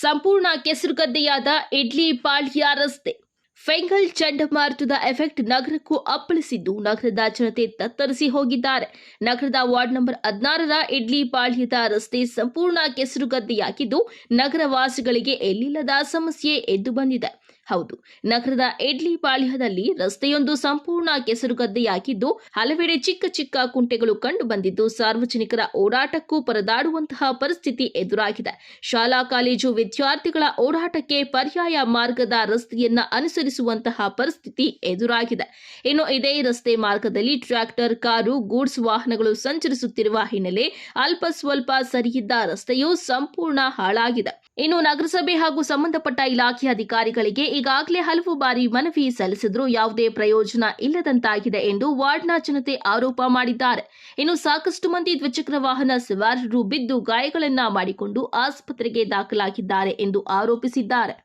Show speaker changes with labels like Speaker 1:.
Speaker 1: ಸಂಪೂರ್ಣ ಕೆಸರುಗದ್ದೆಯಾದ ಇಡ್ಲಿ ಪಾಳ್ಯ ರಸ್ತೆ. ಫೆಂಗಲ್ ಚಂಡಮಾರುತದ ಎಫೆಕ್ಟ್ ನಗರಕ್ಕೂ ಅಪ್ಪಳಿಸಿದ್ದು, ನಗರದ ಜನತೆ ತತ್ತರಿಸಿ ಹೋಗಿದ್ದಾರೆ. ನಗರದ ವಾರ್ಡ್ ನಂಬರ್ ಹದಿನಾರರ ಇಡ್ಲಿ ಪಾಳ್ಯದ ರಸ್ತೆ ಸಂಪೂರ್ಣ ಕೆಸರುಗದ್ದೆಯಾಗಿದ್ದು, ನಗರವಾಸಿಗಳಿಗೆ ಎಲ್ಲಿಲ್ಲದ ಸಮಸ್ಯೆ ಎದ್ದು ಬಂದಿದೆ. ಹೌದು. ನಗರದ ಇಡ್ಲಿ ಪಾಳ್ಯದಲ್ಲಿ ರಸ್ತೆಯೊಂದು ಸಂಪೂರ್ಣ ಕೆಸರುಗದ್ದೆಯಾಗಿದ್ದು, ಹಲವೆಡೆ ಚಿಕ್ಕ ಚಿಕ್ಕ ಕುಂಟೆಗಳು ಕಂಡು ಬಂದಿದ್ದು, ಸಾರ್ವಜನಿಕರ ಓಡಾಟಕ್ಕೂ ಪರದಾಡುವಂತಹ ಪರಿಸ್ಥಿತಿ ಎದುರಾಗಿದೆ. ಶಾಲಾ, ಕಾಲೇಜು ವಿದ್ಯಾರ್ಥಿಗಳ ಓಡಾಟಕ್ಕೆ ಪರ್ಯಾಯ ಮಾರ್ಗದ ರಸ್ತೆಯನ್ನ ಅನುಸರಿಸುವಂತಹ ಪರಿಸ್ಥಿತಿ ಎದುರಾಗಿದೆ. ಇನ್ನು ಇದೇ ರಸ್ತೆ ಮಾರ್ಗದಲ್ಲಿ ಟ್ರ್ಯಾಕ್ಟರ್, ಕಾರು, ಗೂಡ್ಸ್ ವಾಹನಗಳು ಸಂಚರಿಸುತ್ತಿರುವ ಹಿನ್ನೆಲೆ ಅಲ್ಪ ಸ್ವಲ್ಪ ಸರಿಯಿದ್ದ ರಸ್ತೆಯು ಸಂಪೂರ್ಣ ಹಾಳಾಗಿದೆ. ಇನ್ನು ನಗರಸಭೆ ಹಾಗೂ ಸಂಬಂಧಪಟ್ಟ ಇಲಾಖೆ ಅಧಿಕಾರಿಗಳಿಗೆ ಈಗಾಗಲೇ ಹಲವು ಬಾರಿ ಮನವಿ ಸಲ್ಲಿಸಿದ್ರೂ ಯಾವುದೇ ಪ್ರಯೋಜನ ಇಲ್ಲದಂತಾಗಿದೆ ಎಂದು ವಾರ್ಡ್ನ ಜನತೆ ಆರೋಪ ಮಾಡಿದ್ದಾರೆ. ಇನ್ನು ಸಾಕಷ್ಟು ಮಂದಿ ದ್ವಿಚಕ್ರ ವಾಹನ ಸವಾರರು ಬಿದ್ದು ಗಾಯಗಳನ್ನ ಮಾಡಿಕೊಂಡು ಆಸ್ಪತ್ರೆಗೆ ದಾಖಲಾಗಿದ್ದಾರೆ ಎಂದು ಆರೋಪಿಸಿದ್ದಾರೆ.